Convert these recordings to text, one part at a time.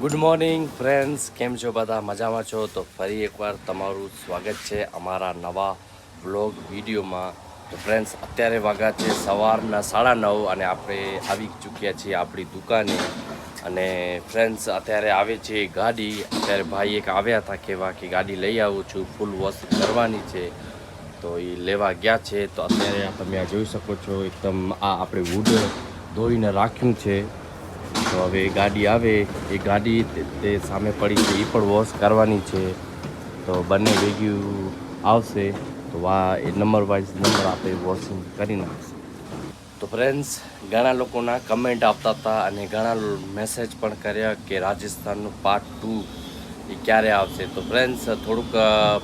Good morning friends કેમ છો બધા? મજામાં છો? તો ફરી એકવાર તમારું સ્વાગત છે અમારા નવા બ્લોગ વિડીયોમાં. તો ફ્રેન્ડ્સ અત્યારે વાગ્યા છે સવારના સાડા નવ અને આપણે આવી ચૂક્યા છીએ આપણી દુકાને. અને ફ્રેન્ડ્સ અત્યારે આવે છે ગાડી. અત્યારે ભાઈ એક આવ્યા હતા કહેવા કે ગાડી લઈ આવું છું ફૂલ વોશ કરવાની છે. તો એ લેવા ગયા છે. તો અત્યારે તમે આ જોઈ શકો છો, એકદમ આ આપણે વુડ ધોઈને રાખ્યું છે. તો હવે એ ગાડી આવે, એ ગાડી તે- સામે પડી છે, એ પણ વોશ કરવાની છે. તો બંને ભેગ્યું આવશે, તો વા, એ નંબર વાઇઝ નંબર આપણે વોશિંગ કરી નાખશે. તો ફ્રેન્ડ્સ ઘણા લોકોના કમેન્ટ આપતા હતા અને ઘણા મેસેજ પણ કર્યા કે રાજસ્થાનનું પાર્ટ ટુ એ ક્યારે આવશે. તો ફ્રેન્ડ્સ થોડુંક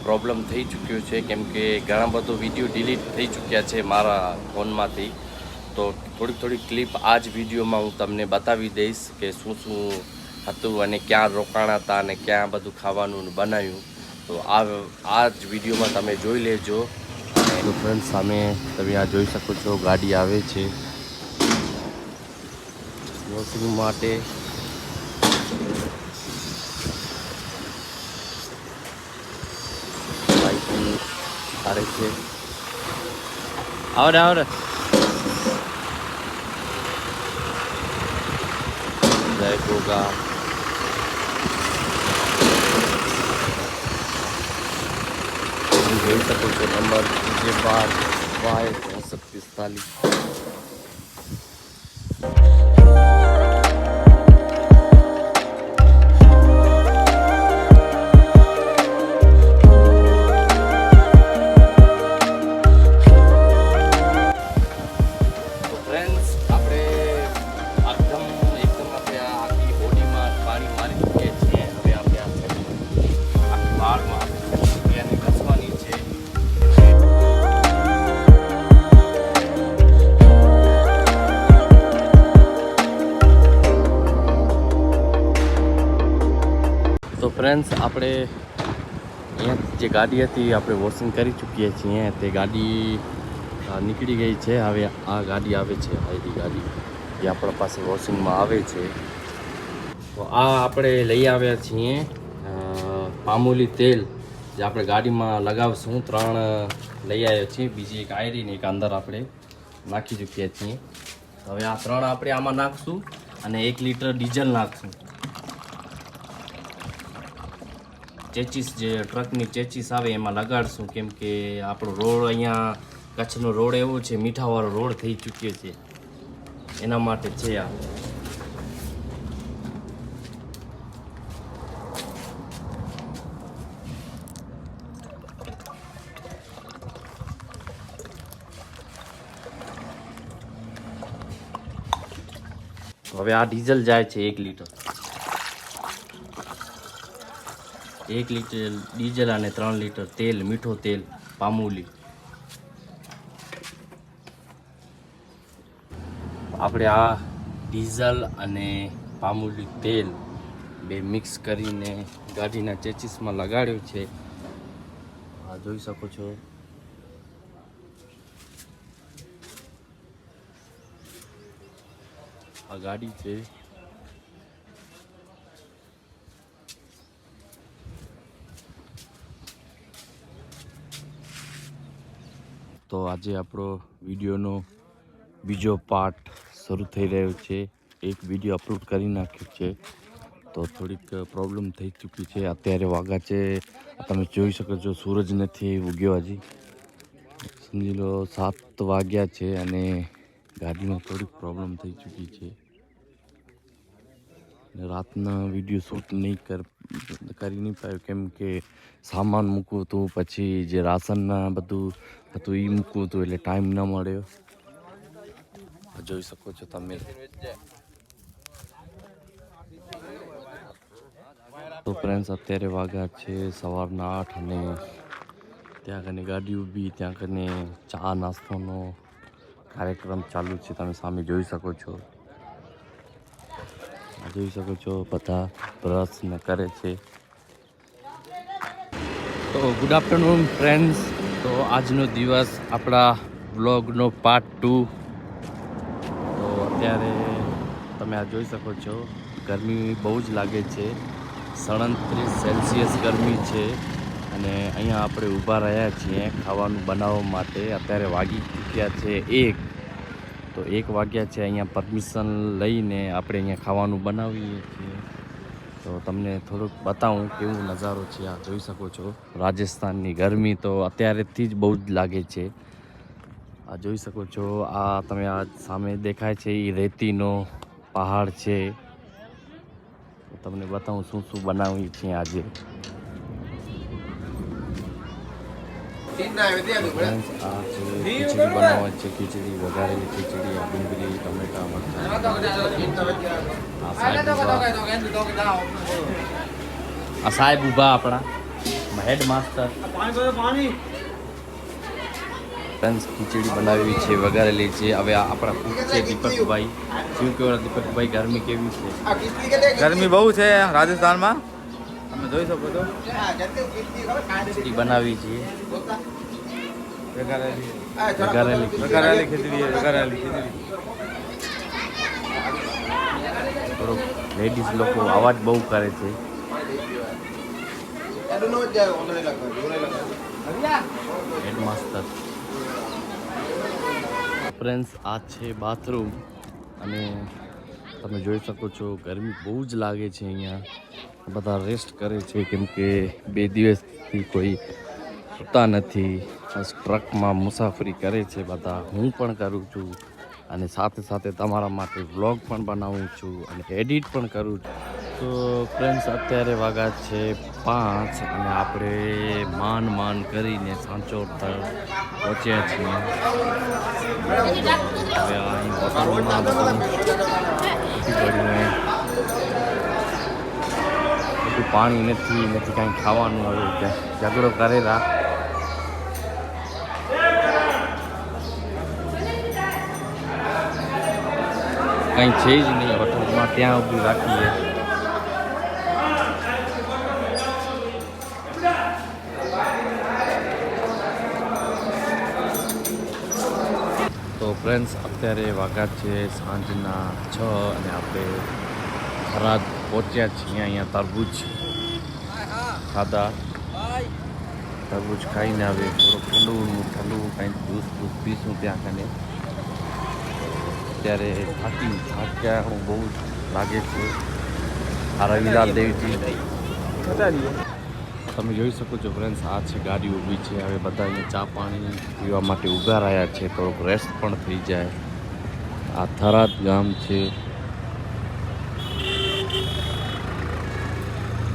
પ્રોબ્લેમ થઈ ચૂક્યું છે, કેમ કે ઘણા બધો વીડિયો ડિલીટ થઈ ચૂક્યા છે મારા ફોનમાંથી તો થોડીક થોડી ક્લિપ આ જ વિડીયોમાં હું તમને બતાવી દઈશ કે શું શું હતું અને ક્યાં રોકાણા હતા અને ક્યાં બધું ખાવાનું બનાવ્યું. તો આ આ જ વિડીયોમાં તમે જોઈ લેજો. તો ફ્રેન્ડ સામે તમે આ જોઈ શકો છો, ગાડી આવે છે. વોશરૂમ માટે. આવે છે. આવડે. ગોગા તમે જોઈ શકો છો નંબર જે બાર વાય ચોસઠ પિસ્તાલીસ ફ્રેન્ડ્સ આપણે અહીંયા જે ગાડી હતી, આપણે વોશિંગ કરી ચૂકીએ છીએ. તે ગાડી નીકળી ગઈ છે. હવે આ ગાડી આવે છે હાઈડી ગાડી, જે આપણા પાસે વોશિંગમાં આવે છે. તો આ આપણે લઈ આવ્યા છીએ પામૂલી તેલ, જે આપણે ગાડીમાં લગાવશું. ત્રણ લઈ આવ્યા છીએ. બીજી એક આયરીને એક અંદર આપણે નાખી ચૂક્યા છીએ. હવે આ ત્રણ આપણે આમાં નાખશું અને એક લીટર ડીઝલ નાખશું. ચેચીસ જે ટ્રકની ચેચીસ આવે, એમાં લગાડશું. કેમ કે આપણો રોડ અહીંયા, કચ્છનો રોડ એવો છે, મીઠાવાળો રોડ થઈ ચૂક્યો છે. એના માટે છે આ. હવે આ ડીઝલ જાય છે એક લીટર. એક લીટર ડીઝલ અને ત્રણ લીટર તેલ, મીઠો તેલ, પામુલી. આપણે આ ડીઝલ અને પામુલી તેલ બે મિક્સ કરીને ગાડીના ચેચીસમાં લગાડ્યું છે. આ જોઈ શકો છો. આ ગાડી છે. તો આજે આપણો વિડીયોનો બીજો પાર્ટ શરૂ થઈ રહ્યો છે. એક વીડિયો અપલોડ કરી નાખ્યો છે. તો થોડીક પ્રોબ્લેમ થઈ ચૂકી છે. અત્યારે વાગા છે. તમે જોઈ શકો છો, સૂરજ નથી ઉગ્યો હજી. સમજી લો, સાત વાગ્યા છે અને ગાડીમાં થોડીક પ્રોબ્લેમ થઈ ચૂકી છે. રાતના વીડિયો શૂટ નહીં કર કરી નહીં પાયો કેમ કે સામાન મૂકવું હતું, પછી જે રાશનના બધું હતું એ મૂકવું હતું, એટલે ટાઈમ ન મળ્યો. જોઈ શકો છો તમે. તો ફ્રેન્ડ્સ અત્યારે વાગ્યા છે સવારના આઠ અને ત્યાં કને ગાડી ઊભી, ત્યાં કને ચા નાસ્તાનો કાર્યક્રમ ચાલુ છે. તમે સામે જોઈ શકો છો. જોઈ શકો છો, બધા બ્રશ કરે છે. તો ગુડ આફ્ટરનૂન ફ્રેન્ડ્સ તો આજનો દિવસ આપણા વ્લોગનો પાર્ટ ટુ તો અત્યારે તમે આ જોઈ શકો છો, ગરમી બહુ જ લાગે છે. સડત્રીસ સેલ્સિયસ ગરમી છે. અને અહીંયા આપણે ઊભા રહ્યા છીએ ખાવાનું બનાવવા માટે. અત્યારે વાગી ચૂક્યા છે એક. તો એક વાગ્યા છે અહીંયા પરમિશન લઈને આપણે અહીંયા ખાવાનું બનાવીએ છીએ. તો તમને થોડુંક બતાવું કેવું નજારો છે આ, જોઈ શકો છો. રાજસ્થાનની ગરમી તો અત્યારેથી જ બહુ જ લાગે છે. આ જોઈ શકો છો, આ તમે આ સામે દેખાય છે એ રેતીનો પહાડ છે. તમને બતાવું શું શું બનાવ્યું છે આજે. આ છે ખીચડી બનાવવા છે ખીચડી વઘારેલી ખીચડી ડુંગળી ટમેટા મરચાં. આ સાહેબ ઊભા. આ સાહેબ ઊભા આપણા. હેડ માસ્ટર ફ્રેન્ડ્સ ખીચડી બનાવી છે વઘારેલી છે. હવે આપણા કુક છે દીપકભાઈ. શું કહેવાય દીપકભાઈ ગરમી કેવી છે? ગરમી બહુ છે રાજસ્થાનમાં. તમે જોઈ શકો છો. બનાવી છીએ વઘારેલી વઘારેલી વઘારેલી ખીચડી વઘારેલી ખીચડી. થોડુંક લેડીઝ લોકો અવાજ બહુ કરે છે. હેડમાસ્ટર ફ્રેન્ડ્સ આ છે બાથરૂમ અને તમે જોઈ શકો છો, ગરમી બહુ જ લાગે છે અહીંયા. બધા રેસ્ટ કરે છે, કેમ કે બે દિવસથી કોઈ સૂતા નથી. બસ ટ્રકમાં મુસાફરી કરે છે બધા. હું પણ કરું છું અને સાથે સાથે તમારા માટે વ્લોગ પણ બનાવું છું અને એડિટ પણ કરું છું. તો ફ્રેન્ડ્સ અત્યારે વાગા છે પાંચ અને આપણે માન માન કરીને સાંચોર પહોંચ્યા છીએ. ઉઠી પડ્યું બધું પાણી નથી નથી કાંઈ ખાવાનું હવે ઝઘડો કરેલા કંઈ છે જ નહીં હોટલમાં, ત્યાં ઊભી રાખીએ. ફ્રેન્ડ્સ, અત્યારે વાગા છે, સાંજના છ અને આપણે થરાદ પહોંચ્યા છીએ અહીંયા તરબૂચ ખાધા. તરબૂચ ખાઈને આવે થોડું ઠંડુ ઠંડુ કાંઈ જ્યુસ જ્યુસ પીશું ત્યાં કને અત્યારે થાકી, થાક્યા બહુ લાગે છે. આ રવિલાલ દેવજી. તમે જોઈ શકો છો ફ્રેન્ડ્સ આ છે ગાડી ઊભી છે. હવે બધા અહીંયા ચા પાણી પીવા માટે ઊભા રહ્યા છે. થોડોક રેસ્ટ પણ થઈ જાય. આ થરાદ ગામ છે.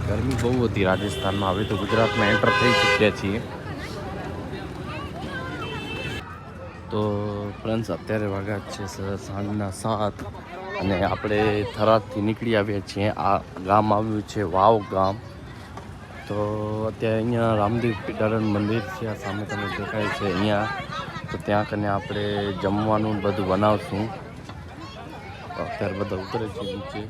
ગરમી બહુ હતી રાજસ્થાનમાં. હવે તો ગુજરાતમાં એન્ટર થઈ ચૂક્યા છીએ. તો ફ્રેન્ડ્સ અત્યારે વાગ્યા છે સાંજના સાત અને આપણે થરાદથી નીકળી આવ્યા છીએ. આ ગામ આવ્યું છે વાવ ગામ. તો અત્યારે અહીંયા રામદેવ પીડારણ મંદિર છે, આ સામે તમે દેખાય છે અહીંયા. તો ત્યાં કને આપણે જમવાનું બધું બનાવશું. અત્યારે બધા ઉતરે છે નીચે.